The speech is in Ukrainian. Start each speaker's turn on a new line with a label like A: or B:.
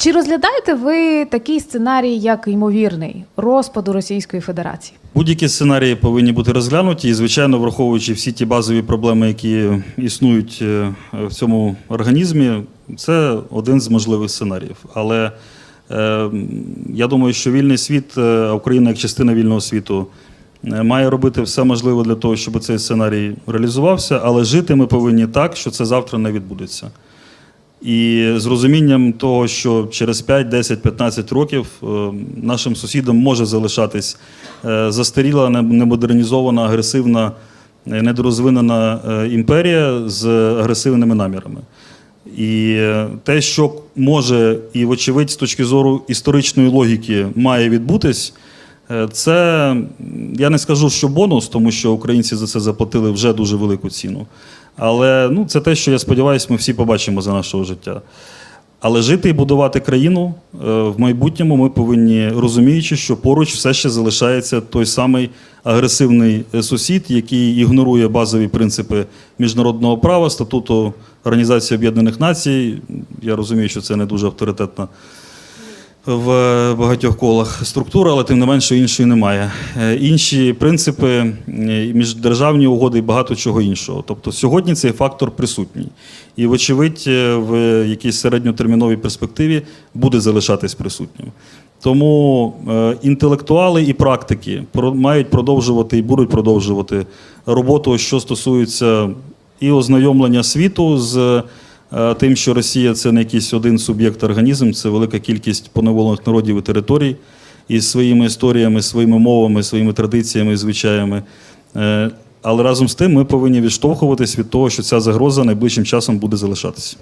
A: Чи розглядаєте ви такий сценарій, як ймовірний розпаду Російської Федерації?
B: Будь-які сценарії повинні бути розглянуті, і, звичайно, враховуючи всі ті базові проблеми, які існують е, в цьому організмі, це один з можливих сценаріїв. Але е, я думаю, що вільний світ, е, Україна як частина вільного світу, е, має робити все можливе для того, щоб цей сценарій реалізувався, але жити ми повинні так, що це завтра не відбудеться. І з розумінням того, що через 5, 10, 15 років е, нашим сусідам може залишатись е, застаріла, немодернізована, агресивна, е, недорозвинена імперія з агресивними намірами. І те, що може і, вочевидь, з точки зору історичної логіки має відбутись, це я не скажу, що бонус, тому що українці за це заплатили вже дуже велику ціну. Але ну, це те, що я сподіваюся, ми всі побачимо за нашого життя. Але жити і будувати країну е, в майбутньому ми повинні розуміючи, що поруч все ще залишається той самий агресивний е, сусід, який ігнорує базові принципи міжнародного права, статуту Організації Об'єднаних Націй. Я розумію, що це не дуже авторитетна в багатьох колах структура, але тим не менше іншої немає. Е, Інші принципи, міждержавні угоди і багато чого іншого. Тобто сьогодні цей фактор присутній. І, вочевидь, е, в якійсь середньотерміновій перспективі буде залишатись присутнім. Тому е, інтелектуали і практики мають продовжувати і будуть продовжувати роботу, що стосується і ознайомлення світу з тим, що Росія це не якийсь один суб'єкт організм, це велика кількість поневолених народів і територій із своїми історіями, своїми мовами, своїми традиціями і звичаями. Е, Але разом з тим ми повинні відштовхуватись від того, що ця загроза найближчим часом буде залишатися.